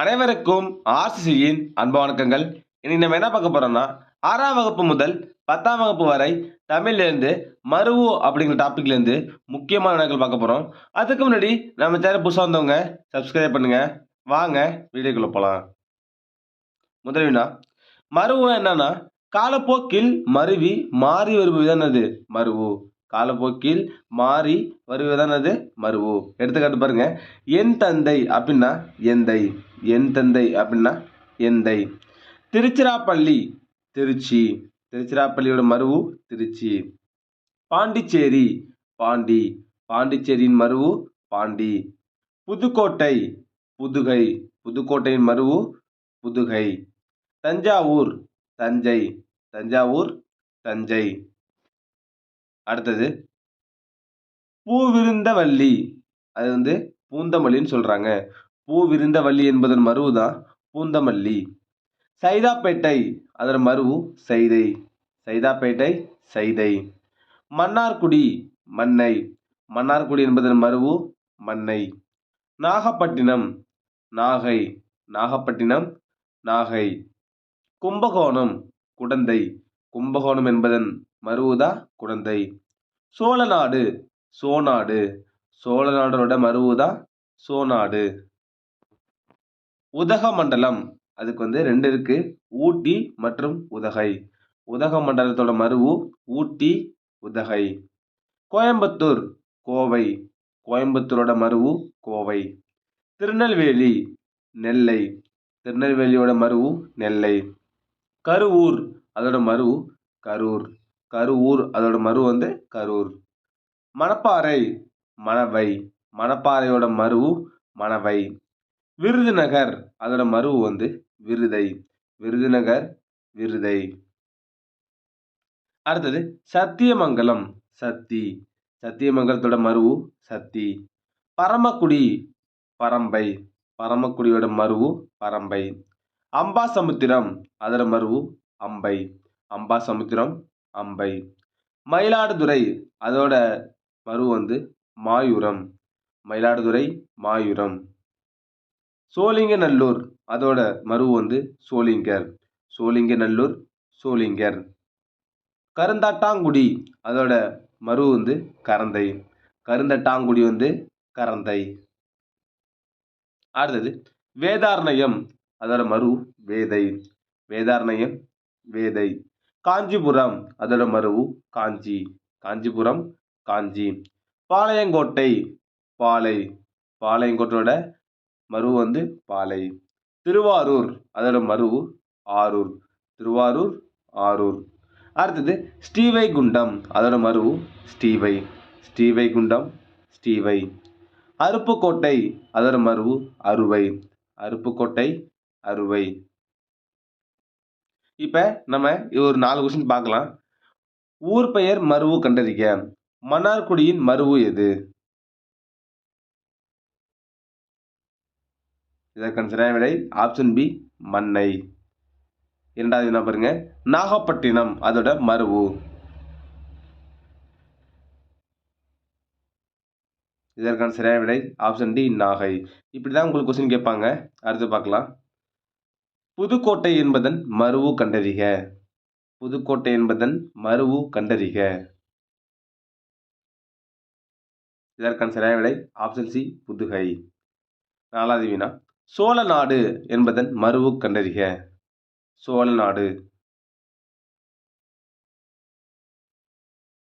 அனைவருக்கும் ஆர்சிசியின் அன்பு வணக்கங்கள். இனி நம்ம என்ன பார்க்க போறோம்னா ஆறாம் வகுப்பு முதல் பத்தாம் வகுப்பு வரை தமிழ்லேருந்து மருவு அப்படிங்கிற டாபிக்லேருந்து முக்கியமான வினாக்கள் பார்க்க போகிறோம் அதுக்கு முன்னாடி நம்ம சேனல் புதுசாக வந்தவங்க சப்ஸ்கிரைப் பண்ணுங்க. வாங்க வீடியோக்குள்ள போகலாம் முதல் வினா மருவுனா என்னன்னா காலப்போக்கில் மருவி மாறி வருவதுதான் அது மருவு. காலப்போக்கில் மாறி வருவதுதான் அது மருவு எடுத்துக்காட்டு பாருங்க. என் தந்தை அப்படின்னா எந்தை. என் தந்தை அப்படின்னா எந்தை. திருச்சிராப்பள்ளி திருச்சி. திருச்சிராப்பள்ளியோட மருவு திருச்சி. பாண்டிச்சேரி பாண்டி. பாண்டிச்சேரியின் மருவு பாண்டி. புதுக்கோட்டை புதுகை. புதுக்கோட்டையின் மருவு புதுகை. தஞ்சாவூர் தஞ்சை. தஞ்சாவூர் தஞ்சை. அடுத்தது பூவிருந்தவல்லி. அது வந்து பூந்தமல்லின்னு சொல்கிறாங்க பூவிருந்தவல்லி என்பதன் மருவு தான் பூந்தமல்லி. சைதாப்பேட்டை அதன் மருவு சைதை. சைதாப்பேட்டை சைதை. மன்னார்குடி மன்னை. மன்னார்குடி என்பதன் மருவு மன்னை. நாகப்பட்டினம் நாகை. நாகப்பட்டினம் நாகை. கும்பகோணம் குடந்தை. கும்பகோணம் என்பதன் மருவுதா குடந்தை சோழநாடு சோநாடு. சோழநாடோட மருவுதா சோநாடு. உதகமண்டலம் அதுக்கு வந்து ரெண்டு இருக்கு. ஊட்டி மற்றும் உதகை. உதகமண்டலத்தோட மருவு ஊட்டி உதகை. கோயம்புத்தூர் கோவை. கோயம்புத்தூரோட மருவு கோவை. திருநெல்வேலி நெல்லை. திருநெல்வேலியோட மருவு நெல்லை. கருவூர் அதோட மருவு கரூர். கருவூர் அதோட மரு வந்து கரூர். மணப்பாறை மணவை. மணப்பாறையோட மருவு மணவை. விருதுநகர் அதோட மருவு வந்து விருதை. விருதுநகர் விருதை. அடுத்தது சத்தியமங்கலம் சத்தி. சத்தியமங்கலத்தோட மருவு சத்தி. பரமக்குடி பரம்பை. பரமக்குடியோட மருவு பரம்பை. அம்பாசமுத்திரம் அதோட மருவு அம்பை. அம்பாசமுத்திரம் அம்பை. மயிலாடுதுறை அதோட மறு வந்து மாயூரம். மயிலாடுதுறை மாயூரம். சோழிங்கநல்லூர் அதோட மறு வந்து சோளிங்கர் சோழிங்கநல்லூர் சோளிங்கர் கருந்தாட்டாங்குடி அதோட மறு வந்து கரந்தை. கருந்தட்டாங்குடி வந்து கரந்தை. அடுத்தது வேதார்ணயம் அதோட மறு வேதை. வேதார்ணயம் வேதை. காஞ்சிபுரம். அதோட மருவு காஞ்சி. காஞ்சிபுரம் காஞ்சி. பாளையங்கோட்டை பாலை பாளையங்கோட்டோட மருவு வந்து பாலை திருவாரூர் அதோட மருவு ஆரூர். திருவாரூர் ஆரூர். அடுத்தது ஸ்ரீவைகுண்டம் அதோட மருவு ஸ்ரீவை. ஸ்ரீவைகுண்டம் ஸ்ரீவை. அருப்புக்கோட்டை அதோட மருவு அறுவை அருப்புக்கோட்டை அறுவை இப்போ நம்ம ஒரு நாலு கொஸ்டின் பார்க்கலாம். ஊர் பெயர் மருவு கண்டறிக. மன்னார்குடியின் மருவு எது? இதற்கான சரியான விடை? ஆப்ஷன் பி மன்னை இரண்டாவது என்ன பாருங்க? நாகப்பட்டினம் அதோட மருவு. இதற்கான சரியான விடை? Option D Nagai. இப்படி தான் உங்களுக்கு கொஸ்டின் கேட்பாங்க. அடுத்து பார்க்கலாம். புதுக்கோட்டை என்பதன் மருவு கண்டறிக. புதுக்கோட்டை என்பதன் மருவு கண்டறிக. இதற்கான சரியான விடை ஆப்ஷன் சி புதுகை. நாலாவது வினா சோழ நாடு என்பதன் மருவு கண்டறிக. சோழ நாடு.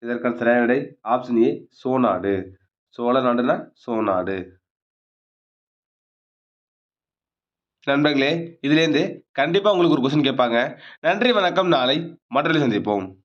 இதற்கான சரியான விடை ஆப்ஷன் ஏ சோநாடு. சோழ நாடுனா சோநாடு. நண்பர்களே இதுலேருந்து கண்டிப்பாக உங்களுக்கு ஒரு கொஸ்டின் கேட்பாங்க. நன்றி வணக்கம். நாளை மற்றொரு சந்திப்போம்.